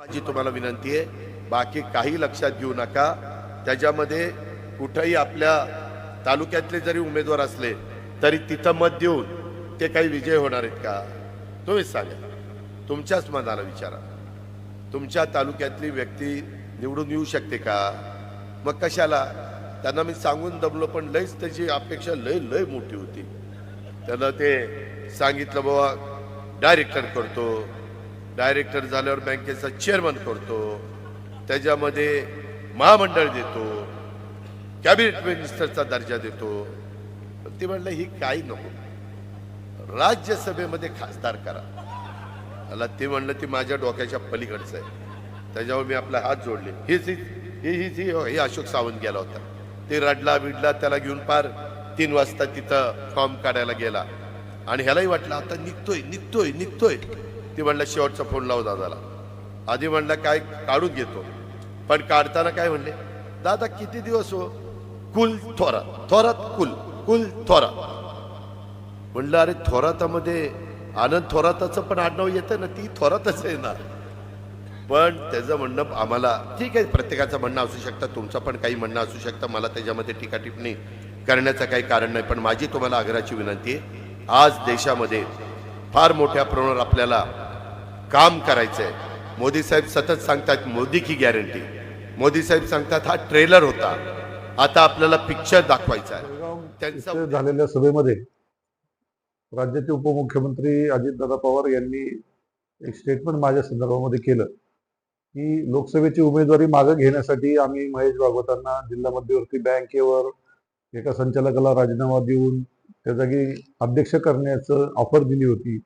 माझी तुम्हाला विनंती आहे बाकी काही लक्षात घेऊ नका. त्याच्यामध्ये कुठंही आपल्या तालुक्यातले जरी उमेदवार असले तरी तिथं मत देऊन ते काही विजय होणार आहेत का? तुम्हीच सांगा. तुमच्याच मनाला विचारा. तुमच्या तालुक्यातली व्यक्ती निवडून येऊ शकते का? मग कशाला? त्यांना मी सांगून दमलो पण लयच त्याची अपेक्षा लय लय मोठी होती. त्यांना ते सांगितलं बाबा डायरेक्टर करतो. डायरेक्टर झाल्यावर बँकेचा चेअरमन करतो त्याच्यामध्ये महामंडळ देतो कॅबिनेट मिनिस्टरचा दर्जा देतो. पण ते म्हणलं ही काही नको. राज्यसभेमध्ये खासदार करा. मला ते म्हणलं ते माझ्या डोक्याच्या पलीकडचं आहे. त्याच्यावर मी आपला हात जोडले. हेच ही हीच ही हे अशोक सावंत गेला होता. ते रडला बिडला त्याला घेऊन पार तीन वाजता तिथं फॉर्म काढायला गेला. आणि ह्यालाही वाटलं आता निघतोय निघतोय निघतोय. ती म्हणलं शेवटचा फोन लाव दादाला. आधी म्हणलं काय काढून घेतो. पण काढताना काय म्हणले? दादा किती दिवस हो? कुल थोरा थोरात कुल कुल थोरा म्हणलं अरे थोरातामध्ये आनंद थोराताचं पण आडनाव येतं ना ती थोरातच आहे ना पण त्याचं म्हणणं आम्हाला ठीक आहे प्रत्येकाचं म्हणणं असू शकतं तुमचं पण काही म्हणणं असू शकतं मला त्याच्यामध्ये टीका टिप्पणी करण्याचं काही कारण नाही पण माझी तुम्हाला आग्रहाची विनंती आहे आज देशामध्ये फार मोठ्या प्रमाणावर आपल्याला काम करायचं आहे मोदी साहेब सतत सांगतात मोदी की गॅरंटी मोदी साहेब सांगतात हा ट्रेलर होता. आता आपल्याला पिक्चर दाखवायचा आहे. त्यांचा झालेल्या सभेमध्ये राज्याचे उपमुख्यमंत्री अजितदादा पवार यांनी एक स्टेटमेंट माझ्या संदर्भामध्ये केलं की लोकसभेची उमेदवारी मागे घेण्यासाठी आम्ही महेश भागवतांना जिल्हा मध्यवर्ती बँकेवर एका संचालकाला राजीनामा देऊन त्या जागी अध्यक्ष करण्याचं ऑफर दिली होती.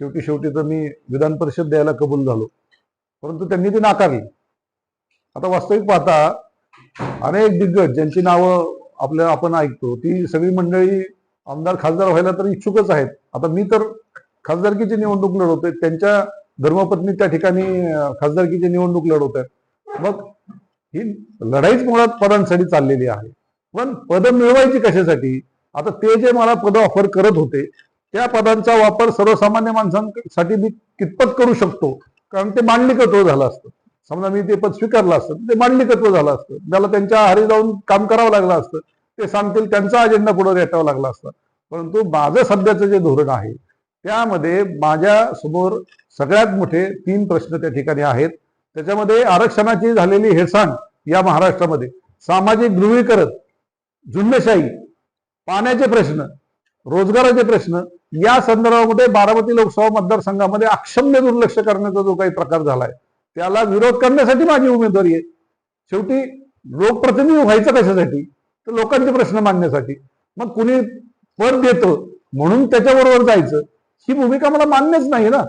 शेवटी शेवटी तर मी विधान परिषद द्यायला कबूल झालो. परंतु त्यांनी ती नाकारली. आता वास्तविक पाहता अनेक दिग्गज ज्यांची नावं आपल्या आपण ऐकतो ती सगळी मंडळी आमदार खासदार व्हायला तर इच्छुकच आहेत. आता मी तर खासदारकीची निवडणूक लढवतोय त्यांच्या धर्मपत्नी त्या ठिकाणी खासदारकीची निवडणूक लढवत आहेत मग ही लढाईच मुळात पदांसाठी चाललेली आहे. पण पदं मिळवायची कशासाठी? आता ते जे मला पद ऑफर करत होते त्या पदांचा वापर सर्वसामान्य माणसांसाठी मी कितपत करू शकतो? कारण ते मांडलिकत्व झालं असतं. समजा मी ते पद स्वीकारलं असतं ते मांडलिकत्व झालं असतं. त्याला त्यांच्या आहारी जाऊन काम करावं लागलं असतं ते सांगतील त्यांचा अजेंडा पुढे रेटावा लागला असता. परंतु माझं सध्याचं जे धोरण आहे त्यामध्ये माझ्यासमोर सगळ्यात मोठे तीन प्रश्न त्या ठिकाणी आहेत. त्याच्यामध्ये आरक्षणाची झालेली हेळसांड या महाराष्ट्रामध्ये सामाजिक ध्रुवीकरण झुंडशाही पाण्याचे प्रश्न रोजगाराचे प्रश्न या संदर्भामध्ये बारामती लोकसभा मतदारसंघामध्ये अक्षम्य दुर्लक्ष करण्याचा जो काही प्रकार झालाय त्याला विरोध करण्यासाठी माझी उमेदवारी आहे. शेवटी लोकप्रतिनिधी व्हायचं कशासाठी? तर लोकांचे प्रश्न मांडण्यासाठी. मग कुणी पद देतं म्हणून त्याच्याबरोबर जायचं ही भूमिका मला मान्यच नाही ना.